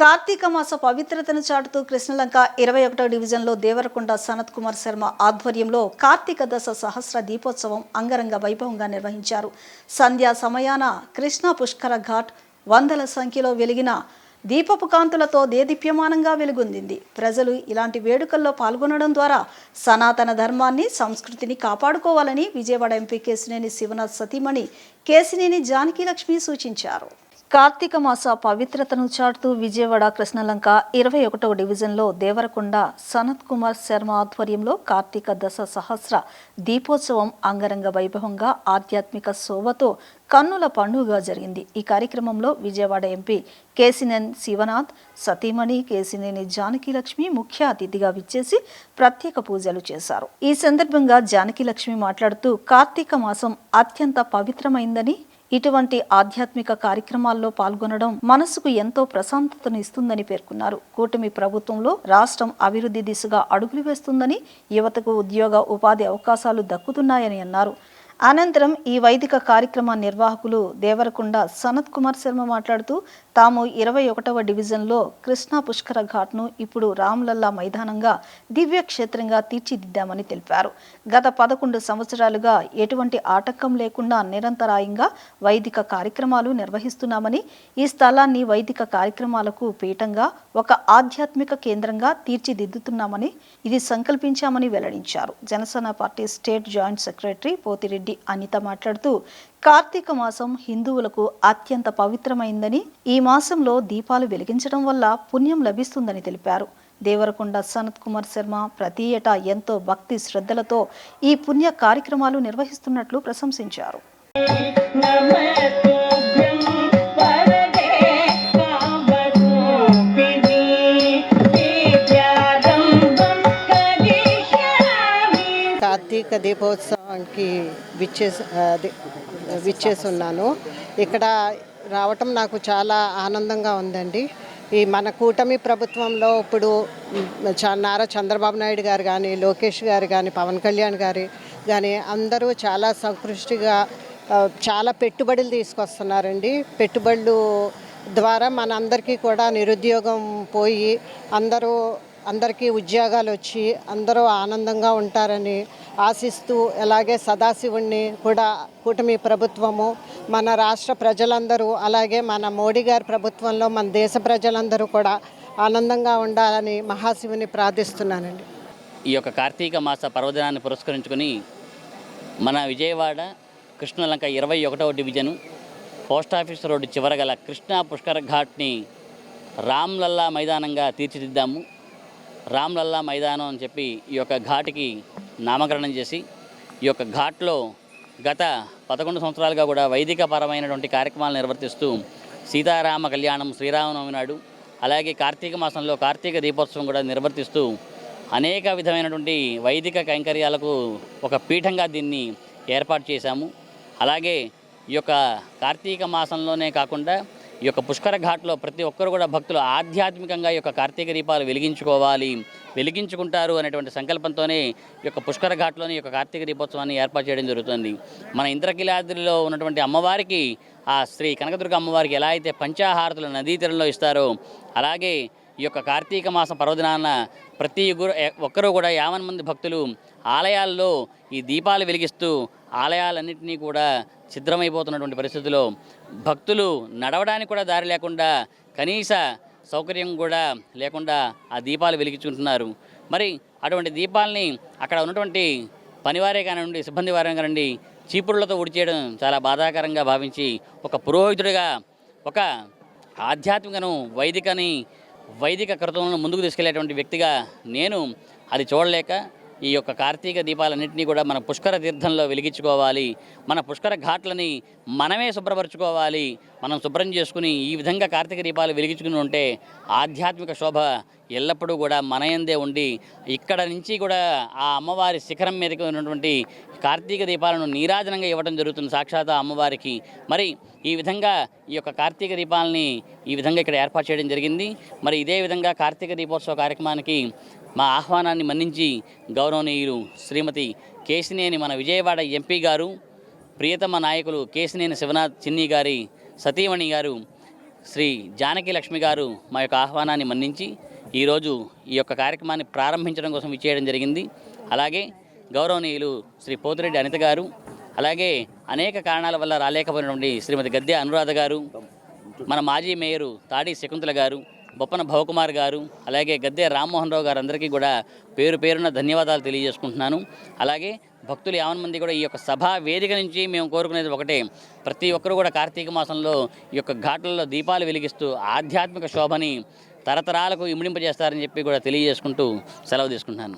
కార్తీక మాస పవిత్రతను చాటుతూ కృష్ణలంక ఇరవై ఒకటో డివిజన్లో దేవరకొండ సనత్ కుమార్ శర్మ ఆధ్వర్యంలో కార్తీక దశ సహస్ర దీపోత్సవం అంగరంగ వైభవంగా నిర్వహించారు. సంధ్యా సమయాన కృష్ణా పుష్కర ఘాట్ వందల సంఖ్యలో వెలిగిన దీపపు కాంతులతో దేదీప్యమానంగా వెలుగొందింది. ప్రజలు ఇలాంటి వేడుకల్లో పాల్గొనడం ద్వారా సనాతన ధర్మాన్ని సంస్కృతిని కాపాడుకోవాలని విజయవాడ ఎంపీ కేసినేని శివనాథ్ సతీమణి కేసినేని జానకి లక్ష్మి సూచించారు. కార్తీక మాస పవిత్రతను చాటుతూ విజయవాడ కృష్ణలంక ఇరవై ఒకటవ డివిజన్లో దేవరకొండ సనత్ కుమార్ శర్మ ఆధ్వర్యంలో కార్తీక దశ సహస్ర దీపోత్సవం అంగరంగ వైభవంగా ఆధ్యాత్మిక శోభతో కన్నుల పండుగ జరిగింది. ఈ కార్యక్రమంలో విజయవాడ ఎంపీ కేసినేన్ శివనాథ్ సతీమణి కేసినేని జానకి లక్ష్మి ముఖ్య అతిథిగా విచ్చేసి ప్రత్యేక పూజలు చేశారు. ఈ సందర్భంగా జానకి లక్ష్మి మాట్లాడుతూ కార్తీక మాసం అత్యంత పవిత్రమైందని ఇటువంటి ఆధ్యాత్మిక కార్యక్రమాల్లో పాల్గొనడం మనసుకు ఎంతో ప్రశాంతతను ఇస్తుందని పేర్కొన్నారు. కూటమి ప్రభుత్వంలో రాష్ట్రం అభివృద్ధి దిశగా అడుగులు వేస్తుందని యువతకు ఉద్యోగ ఉపాధి అవకాశాలు దక్కుతున్నాయని అన్నారు. అనంతరం ఈ వైదిక కార్యక్రమ నిర్వాహకులు దేవరకొండ సనత్ కుమార్ శర్మ మాట్లాడుతూ తాము ఇరవై ఒకటవ డివిజన్లో కృష్ణా పుష్కర ఘాట్ను ఇప్పుడు రామ్లల్లా మైదానంగా దివ్య క్షేత్రంగా తీర్చిదిద్దామని తెలిపారు. గత పదకొండు సంవత్సరాలుగా ఎటువంటి ఆటంకం లేకుండా నిరంతరాయంగా వైదిక కార్యక్రమాలు నిర్వహిస్తున్నామని ఈ స్థలాన్ని వైదిక కార్యక్రమాలకు పీఠంగా ఒక ఆధ్యాత్మిక కేంద్రంగా తీర్చిదిద్దుతున్నామని ఇది సంకల్పించామని వెల్లడించారు. Janasena party state joint secretary Pothireddy Anitha మాట్లాడుతూ కార్తీక మాసం హిందువులకు అత్యంత పవిత్రమైందని ఈ మాసంలో దీపాలు వెలిగించడం వల్ల పుణ్యం లభిస్తుందని తెలిపారు. దేవరకొండ సనత్ కుమార్ శర్మ ప్రతి ఏటా ఎంతో భక్తి శ్రద్ధలతో ఈ పుణ్య కార్యక్రమాలు నిర్వహిస్తున్నట్లు ప్రశంసించారు. కార్తీక దీపోత్సవానికి విచ్చేసి అది ఉన్నాను ఇక్కడ రావటం నాకు చాలా ఆనందంగా ఉందండి. ఈ మన కూటమి ప్రభుత్వంలో ఇప్పుడు చ- నారా చంద్రబాబు నాయుడు గారు కానీ లోకేష్ గారు కానీ పవన్ కళ్యాణ్ గారు కానీ అందరూ చాలా సంకృష్టిగా చాలా పెట్టుబడులు తీసుకొస్తున్నారండి. పెట్టుబడులు ద్వారా మన అందరికీ కూడా నిరుద్యోగం పోయి అందరూ అందరికీ ఉద్యోగాలు వచ్చి అందరూ ఆనందంగా ఉంటారని ఆశిస్తూ అలాగే సదాశివుణ్ణి కూడా కూటమి ప్రభుత్వము మన రాష్ట్ర ప్రజలందరూ అలాగే మన మోడీ గారి ప్రభుత్వంలో మన దేశ ప్రజలందరూ కూడా ఆనందంగా ఉండాలని మహాశివుని ప్రార్థిస్తున్నానండి. ఈ యొక్క కార్తీక మాస పర్వదినాన్ని పురస్కరించుకొని మన విజయవాడ కృష్ణలంక ఇరవై ఒకటవ డివిజను పోస్ట్ ఆఫీస్ రోడ్డు చివర గల కృష్ణా పుష్కర ఘాట్ని రామ్లల్లా మైదానంగా తీర్చిదిద్దాము. రామ్లల్లా మైదానం అని చెప్పి ఈ యొక్క ఘాట్కి నామకరణం చేసి ఈ యొక్క ఘాట్లో గత పదకొండు సంవత్సరాలుగా కూడా వైదిక పరమైనటువంటి కార్యక్రమాలు నిర్వర్తిస్తూ సీతారామ కళ్యాణం శ్రీరామనవమి నాడు అలాగే కార్తీక మాసంలో కార్తీక దీపోత్సవం కూడా నిర్వర్తిస్తూ అనేక విధమైనటువంటి వైదిక కైంకర్యాలకు ఒక పీఠంగా దీన్ని ఏర్పాటు చేశాము. అలాగే ఈ యొక్క కార్తీక మాసంలోనే కాకుండా ఈ యొక్క పుష్కర ఘాట్లో ప్రతి ఒక్కరు కూడా భక్తులు ఆధ్యాత్మికంగా ఈ యొక్క కార్తీక దీపాలు వెలిగించుకోవాలి వెలిగించుకుంటారు అనేటువంటి సంకల్పంతోనే ఈ యొక్క పుష్కర ఘాట్లోని ఈ యొక్క కార్తీక దీపోత్సవాన్ని ఏర్పాటు చేయడం జరుగుతుంది. మన ఇంద్రకిలాద్రిలో ఉన్నటువంటి అమ్మవారికి ఆ శ్రీ కనకదుర్గ అమ్మవారికి ఎలా అయితే పంచాహారతులు నదీ తీరంలో ఇస్తారో అలాగే ఈ యొక్క కార్తీక మాసం పర్వదినాన ప్రతి ఒక్కరూ కూడా యావన్ మంది భక్తులు ఆలయాల్లో ఈ దీపాలు వెలిగిస్తూ ఆలయాలన్నింటినీ కూడా ఛిద్రమైపోతున్నటువంటి పరిస్థితుల్లో భక్తులు నడవడానికి కూడా దారి లేకుండా కనీస సౌకర్యం కూడా లేకుండా ఆ దీపాలు వెలిగించుకుంటున్నారు. మరి అటువంటి దీపాలని అక్కడ ఉన్నటువంటి పనివారే కానివ్వండి సిబ్బంది వారే కానివ్వండి చీపురులతో ఉడిచేయడం చాలా బాధాకరంగా భావించి ఒక పురోహితుడిగా ఒక ఆధ్యాత్మికను వైదికని వైదిక కృతులను ముందుకు తీసుకెళ్ళేటువంటి వ్యక్తిగా నేను అది చూడలేక ఈ యొక్క కార్తీక దీపాలన్నింటినీ కూడా మన పుష్కర తీర్థంలో వెలిగించుకోవాలి. మన పుష్కర ఘాట్లని మనమే శుభ్రపరచుకోవాలి. మనం శుభ్రం చేసుకుని ఈ విధంగా కార్తీక దీపాలు వెలిగించుకుని ఉంటే ఆధ్యాత్మిక శోభ ఎల్లప్పుడూ కూడా మనయందే ఉండి ఇక్కడ నుంచి కూడా ఆ అమ్మవారి శిఖరం మీదకి ఉన్నటువంటి కార్తీక దీపాలను నీరాజనంగా ఇవ్వడం జరుగుతుంది. సాక్షాత్ అమ్మవారికి. మరి ఈ విధంగా ఈ యొక్క కార్తీక దీపాలని ఈ విధంగా ఇక్కడ ఏర్పాటు చేయడం జరిగింది. మరి ఇదే విధంగా కార్తీక దీపోత్సవ కార్యక్రమానికి మా ఆహ్వానాన్ని మన్నించి గౌరవనీయులు శ్రీమతి కేసినేని మన విజయవాడ ఎంపీ గారు ప్రియతమ నాయకులు కేసినేని శివనాథ్ చిన్ని గారి సతీమణి గారు శ్రీ జానకి లక్ష్మి గారు మా యొక్క ఆహ్వానాన్ని మన్నించి ఈరోజు ఈ యొక్క కార్యక్రమాన్ని ప్రారంభించడం కోసం ఇచ్చేయడం జరిగింది. అలాగే గౌరవనీయులు శ్రీ పోతిరెడ్డి అనిత గారు అలాగే అనేక కారణాల వల్ల రాలేకపోయినటువంటి శ్రీమతి గద్దె అనురాధ గారు మన మాజీ మేయరు తాడి శకుంతల గారు బొప్పన భవకుమార్ గారు అలాగే గద్దె రామ్మోహన్ రావు గారు అందరికీ కూడా పేరు పేరున ధన్యవాదాలు తెలియజేసుకుంటున్నాను. అలాగే భక్తులు యావన్ మంది కూడా ఈ యొక్క సభా వేదిక నుంచి మేము కోరుకునేది ఒకటే ప్రతి ఒక్కరూ కూడా కార్తీక మాసంలో ఈ యొక్క ఘాట్లలో దీపాలు వెలిగిస్తూ ఆధ్యాత్మిక శోభని తరతరాలకు ఇమిడింపజేస్తారని చెప్పి కూడా తెలియజేసుకుంటూ సెలవు తీసుకుంటున్నాను.